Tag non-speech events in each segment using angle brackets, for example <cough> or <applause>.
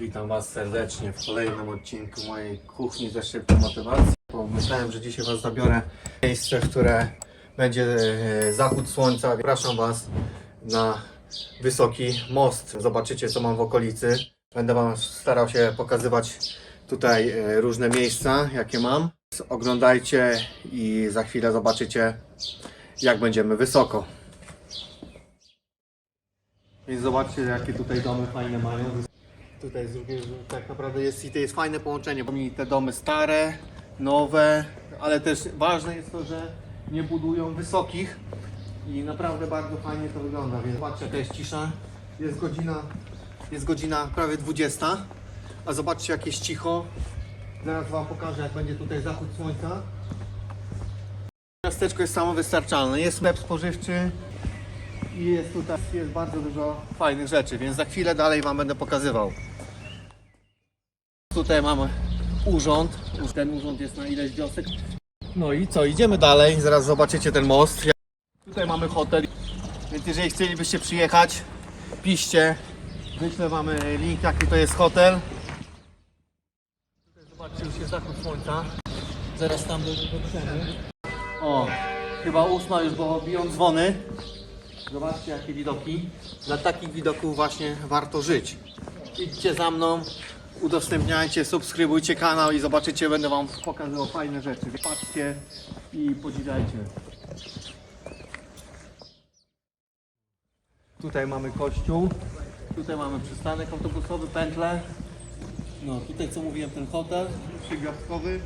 Witam Was serdecznie w kolejnym odcinku mojej kuchni ze szybką motywacji. Pomyślałem, że dzisiaj Was zabiorę w miejsce, w które będzie e, zachód słońca. Zapraszam Was na wysoki most. Zobaczycie co mam w okolicy. Będę Wam starał się pokazywać tutaj e, różne miejsca, jakie mam. Oglądajcie i za chwilę zobaczycie jak będziemy wysoko. Więc zobaczcie jakie tutaj domy fajne mają. Tutaj z drugiej, tak naprawdę jest i to jest fajne połączenie, bo mi te domy stare, nowe, ale też ważne jest to, że nie budują wysokich i naprawdę bardzo fajnie to wygląda. Więc zobaczcie jaka jest cisza. Jest godzina, jest godzina prawie 20, a zobaczcie jak jest cicho. Zaraz Wam pokażę jak będzie tutaj zachód słońca. Miasteczko jest samowystarczalne. Jest sklep spożywczy i jest tutaj jest bardzo dużo fajnych rzeczy, więc za chwilę dalej Wam będę pokazywał. Tutaj mamy urząd. Ten urząd jest na ileś wiosek. No i co, idziemy dalej. Zaraz zobaczycie ten most. Tutaj mamy hotel, więc jeżeli chcielibyście przyjechać, piszcie. Wyślę Wam link, jaki to jest hotel. Tutaj zobaczcie, już jest zachód słońca. Zaraz tam do- dotrzemy. O, chyba ósma już, bo biją dzwony. Zobaczcie jakie widoki. Dla takich widoków właśnie warto żyć. Idźcie za mną, udostępniajcie, subskrybujcie kanał i zobaczycie, będę Wam pokazywał fajne rzeczy. Patrzcie i podziwiajcie. Tutaj mamy kościół, tutaj mamy przystanek autobusowy, pętle. No tutaj co mówiłem, ten hotel przygwiazdkowy.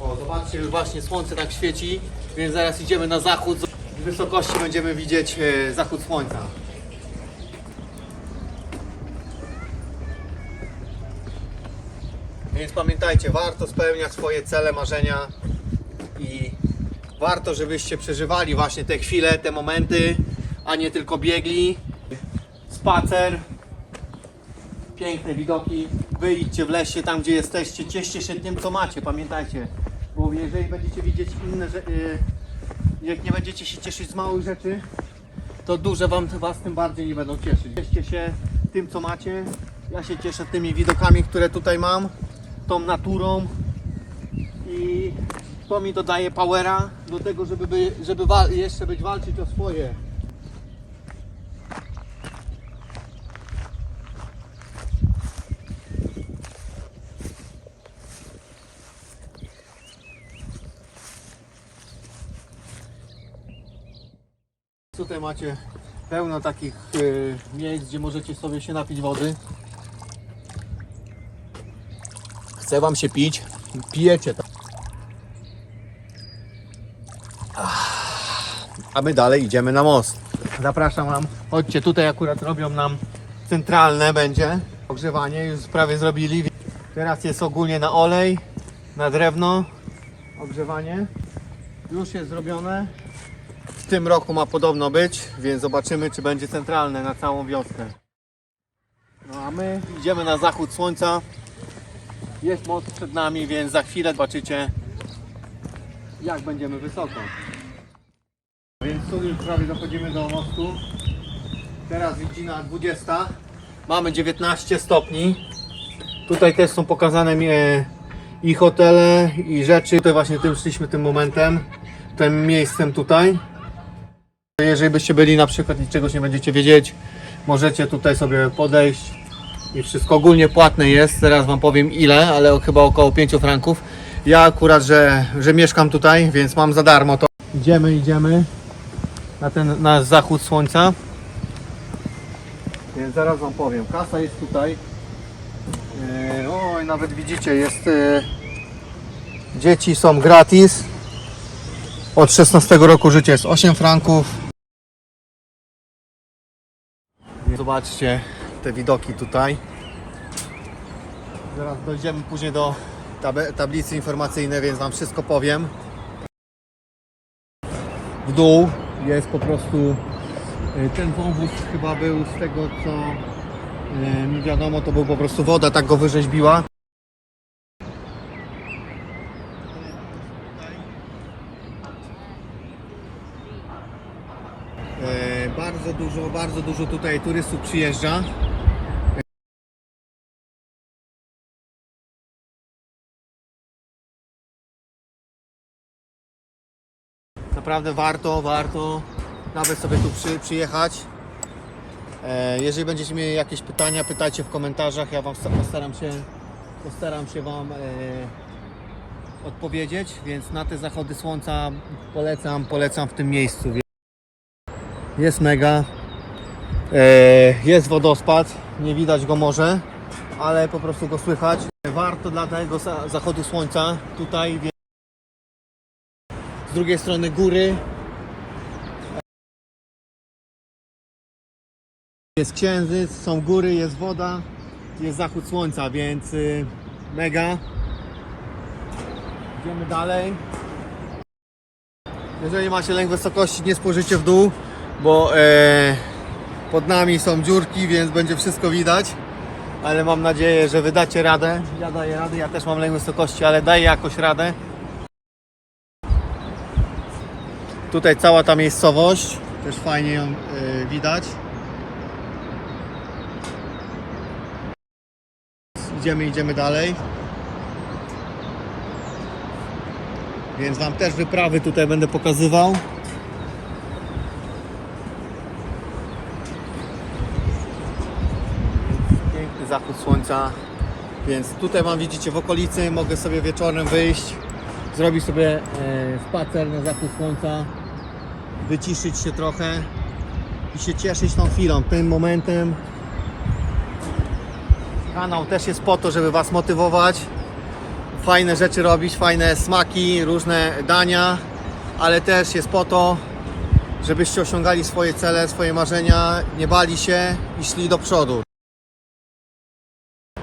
O, zobaczcie, już właśnie słońce tak świeci, więc zaraz idziemy na zachód. Wysokości będziemy widzieć e, zachód słońca. Więc pamiętajcie, warto spełniać swoje cele, marzenia i warto, żebyście przeżywali właśnie te chwile, te momenty, a nie tylko biegli. Spacer, piękne widoki. Wyjdźcie w lesie, tam gdzie jesteście, cieszcie się tym, co macie, pamiętajcie. Bo jeżeli będziecie widzieć inne rzeczy, jak nie będziecie się cieszyć z małych rzeczy, to duże wam, was tym bardziej nie będą cieszyć. Cieszcie się tym, co macie. Ja się cieszę tymi widokami, które tutaj mam, tą naturą i to mi dodaje powera do tego, żeby, by, żeby jeszcze być walczyć o swoje. Tutaj macie pełno takich y, miejsc, gdzie możecie sobie się napić wody. Chce wam się pić, pijecie to. A my dalej idziemy na most. Zapraszam wam. Chodźcie, tutaj akurat robią nam centralne będzie ogrzewanie, już prawie zrobili. Teraz jest ogólnie na olej, na drewno ogrzewanie. Już jest zrobione. Tym roku ma podobno być, więc zobaczymy, czy będzie centralne na całą wioskę. No a my idziemy na zachód słońca. Jest most przed nami, więc za chwilę zobaczycie, jak będziemy wysoko. Więc tu już prawie dochodzimy do mostu. Teraz godzina 20. Mamy 19 stopni. Tutaj też są pokazane e, i hotele, i rzeczy. Tutaj właśnie tym szliśmy tym momentem, tym miejscem tutaj. Jeżeli byście byli na przykład i czegoś nie będziecie wiedzieć, możecie tutaj sobie podejść i wszystko ogólnie płatne jest. Teraz Wam powiem ile, ale chyba około 5 franków. Ja akurat, że, że mieszkam tutaj, więc mam za darmo to. Idziemy, idziemy na ten na zachód słońca. Więc zaraz Wam powiem. Kasa jest tutaj. Yy, oj, nawet widzicie, jest. Yy, dzieci są gratis. Od 16 roku życia jest 8 franków. Zobaczcie te widoki tutaj. Zaraz dojdziemy później do tab- tablicy informacyjnej, więc Wam wszystko powiem. W dół jest po prostu y, ten wąwóz chyba był z tego co y, mi wiadomo, to był po prostu woda, tak go wyrzeźbiła. E, bardzo dużo, tutaj turystów przyjeżdża. Naprawdę warto, warto nawet sobie tu przy, przyjechać. E, jeżeli będziecie mieli jakieś pytania, pytajcie w komentarzach. Ja wam sta- postaram się, postaram się Wam e, odpowiedzieć, więc na te zachody słońca polecam, polecam w tym miejscu. Jest mega. E, jest wodospad, nie widać go może, ale po prostu go słychać. Warto dla tego za- zachodu słońca tutaj. Z drugiej strony góry. Jest księżyc, są góry, jest woda, jest zachód słońca, więc y, mega. Idziemy dalej. Jeżeli macie lęk wysokości, nie spojrzyjcie w dół, bo e, pod nami są dziurki, więc będzie wszystko widać. Ale mam nadzieję, że wy dacie radę. Ja daję radę, ja też mam lęk wysokości, ale daję jakoś radę. Tutaj cała ta miejscowość, też fajnie ją e, widać. Idziemy, idziemy dalej. Więc Wam też wyprawy tutaj będę pokazywał. Zachód słońca. Więc tutaj Wam widzicie w okolicy. Mogę sobie wieczorem wyjść, zrobić sobie e, spacer na zachód słońca, wyciszyć się trochę i się cieszyć tą chwilą, tym momentem. Kanał też jest po to, żeby Was motywować, fajne rzeczy robić, fajne smaki, różne dania, ale też jest po to, żebyście osiągali swoje cele, swoje marzenia, nie bali się i szli do przodu.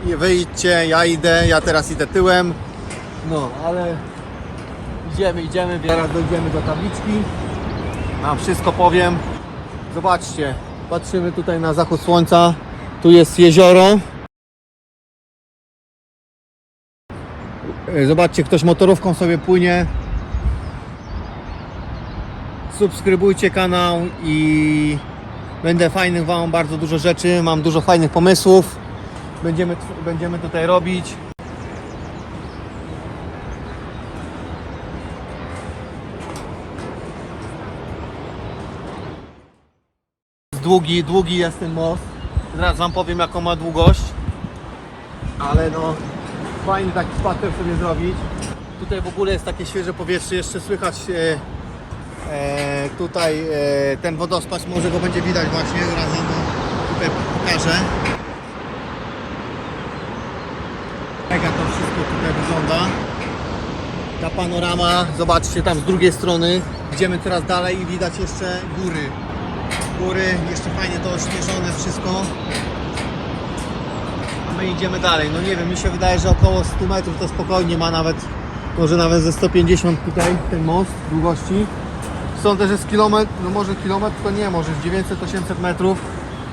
I wyjdźcie, ja idę, ja teraz idę tyłem. No, ale idziemy, idziemy, zaraz dojdziemy do tabliczki. Wam wszystko powiem. Zobaczcie, patrzymy tutaj na zachód słońca. Tu jest jezioro. E, Zobaczcie, ktoś motorówką sobie płynie. Subskrybujcie kanał i będę fajnych Wam bardzo dużo rzeczy. Mam dużo fajnych pomysłów. Będziemy, będziemy tutaj robić. Długi, długi jest ten most. Zaraz Wam powiem jaką ma długość. Ale no, fajny taki spacer sobie zrobić. Tutaj w ogóle jest takie świeże powietrze, jeszcze słychać e, e, tutaj e, ten wodospad, może go będzie widać właśnie, go tutaj pokażę. Mega wszystko tutaj wygląda. Ta panorama, zobaczcie tam z drugiej strony, idziemy coraz dalej i widać jeszcze góry. Góry, jeszcze fajnie to ośnieżone wszystko. A my idziemy dalej. No nie wiem, mi się wydaje, że około 100 metrów to spokojnie ma nawet, może nawet ze 150 tutaj ten most długości. Są też jest kilometr, no może kilometr to nie, może z 900-800 metrów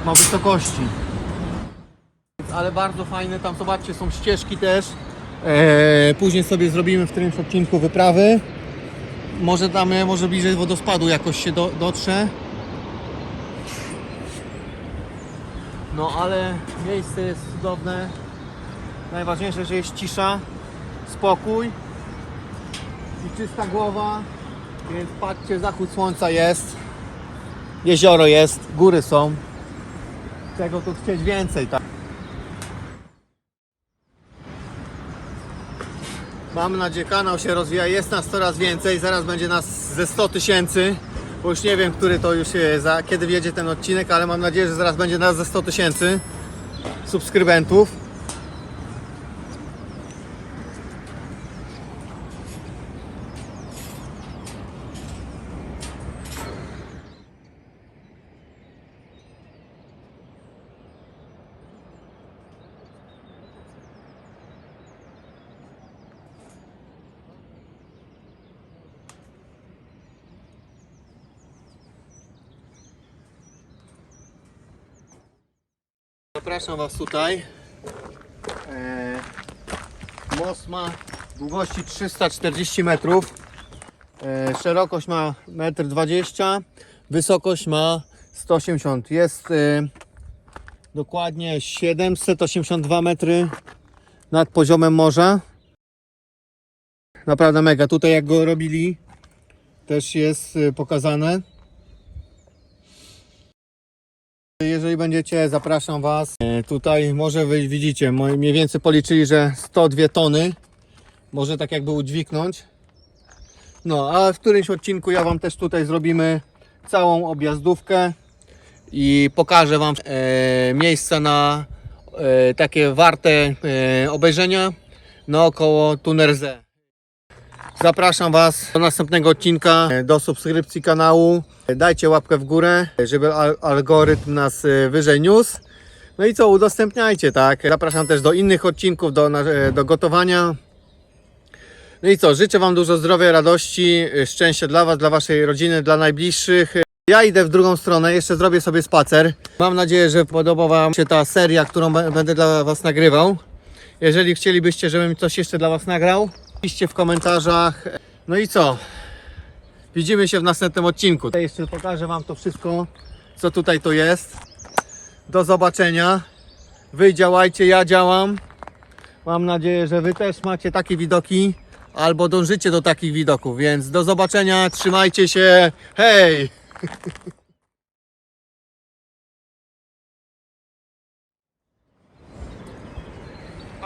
ma wysokości. Ale bardzo fajne, tam zobaczcie, są ścieżki też. Eee, później sobie zrobimy w którymś odcinku wyprawy. Może damy, może bliżej wodospadu jakoś się do, dotrze. No ale miejsce jest cudowne. Najważniejsze, że jest cisza, spokój i czysta głowa. Więc patrzcie, zachód słońca jest. Jezioro jest, góry są. Czego tu chcieć więcej, tak? Mam nadzieję, kanał się rozwija, jest nas coraz więcej, zaraz będzie nas ze 100 tysięcy, bo już nie wiem, który to już za, kiedy wjedzie ten odcinek, ale mam nadzieję, że zaraz będzie nas ze 100 tysięcy subskrybentów. Zapraszam Was tutaj. E, most ma długości 340 metrów. E, szerokość ma 1,20 m. Wysokość ma 180 jest y, dokładnie 782 metry nad poziomem morza. Naprawdę mega. Tutaj jak go robili też jest pokazane. Jeżeli będziecie, zapraszam Was. E, Tutaj może wy widzicie, mniej więcej policzyli, że 102 tony może tak jakby udźwignąć. No, a w którymś odcinku ja Wam też tutaj zrobimy całą objazdówkę i pokażę Wam e, miejsca na e, takie warte e, obejrzenia naokoło Tunerze. Zapraszam Was do następnego odcinka, e, do subskrypcji kanału. Dajcie łapkę w górę, żeby al- algorytm nas e, wyżej niósł. No i co, udostępniajcie, tak? Zapraszam też do innych odcinków, do, e, do gotowania. No i co, życzę Wam dużo zdrowia, radości, e, szczęścia dla Was, dla Waszej rodziny, dla najbliższych. Ja idę w drugą stronę, jeszcze zrobię sobie spacer. Mam nadzieję, że podoba Wam się ta seria, którą będę dla Was nagrywał. Jeżeli chcielibyście, żebym coś jeszcze dla Was nagrał, w komentarzach. No i co? Widzimy się w następnym odcinku. Ja jeszcze pokażę Wam to wszystko, co tutaj to jest. Do zobaczenia. Wy działajcie, ja działam. Mam nadzieję, że Wy też macie takie widoki albo dążycie do takich widoków, więc do zobaczenia, trzymajcie się. Hej! <laughs>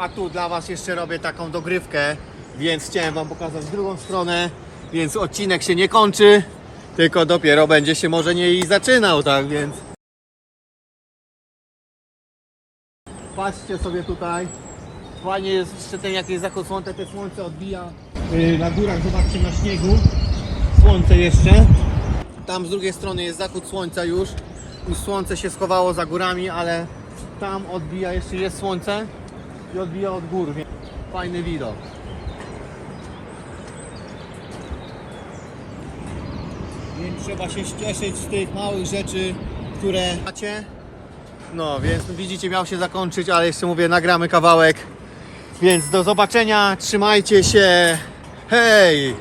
A tu dla Was jeszcze robię taką dogrywkę, więc chciałem Wam pokazać drugą stronę, więc odcinek się nie kończy, tylko dopiero będzie się może nie i zaczynał, tak więc. Patrzcie sobie tutaj. Fajnie jest jeszcze ten jak jest zachód słońca, te słońce odbija. Yy, Na górach zobaczcie na śniegu. Słońce jeszcze. Tam z drugiej strony jest zachód słońca już. Już słońce się schowało za górami, ale tam odbija jeszcze jest słońce i odbija od gór, więc fajny widok. Więc trzeba się cieszyć z tych małych rzeczy, które macie. No, więc widzicie, miał się zakończyć, ale jeszcze mówię, nagramy kawałek. Więc do zobaczenia, trzymajcie się. Hej!